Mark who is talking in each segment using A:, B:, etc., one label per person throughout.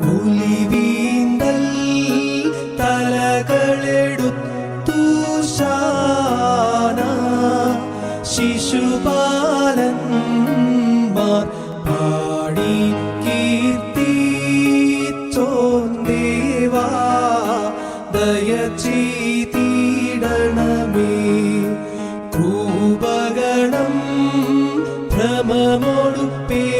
A: പുലിവീന്തൽ തലകളെടുത്തു ശാന. ശിശുപാലന്മാർ പാടി കീർത്തി ചോന്ദേവാ. ദയ ചെയ്തിടണമേ. ഭ്രമമൊടുപ്പേ.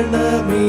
A: ചെയ്തിടണമേ